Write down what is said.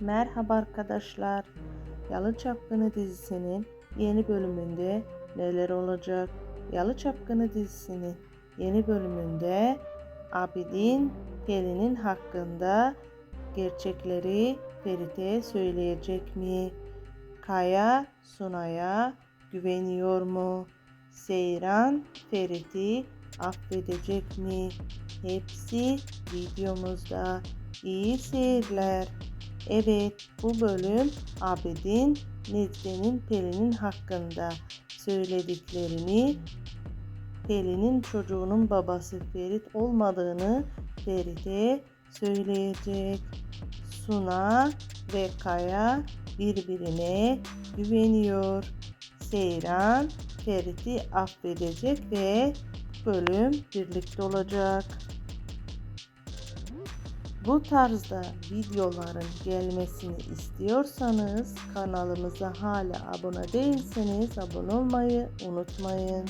Merhaba arkadaşlar. Yalı Çapkını dizisinin yeni bölümünde neler olacak? Yalı Çapkını dizisinin yeni bölümünde Abidin Pelin'in hakkında gerçekleri Ferit'e söyleyecek mi? Kaya Sunay'a güveniyor mu? Seyran Ferit'i affedecek mi? Hepsi videomuzda. İyi seyirler. Evet, bu bölüm Abidin Nedre'nin Pelin'in hakkında söylediklerini, Pelin'in çocuğunun babası Ferit olmadığını Ferit'e söyleyecek. Suna ve Kaya birbirine güveniyor. Seyran Ferit'i affedecek ve bölüm birlikte olacak. Bu tarzda videoların gelmesini istiyorsanız kanalımıza hala abone değilseniz abone olmayı unutmayın.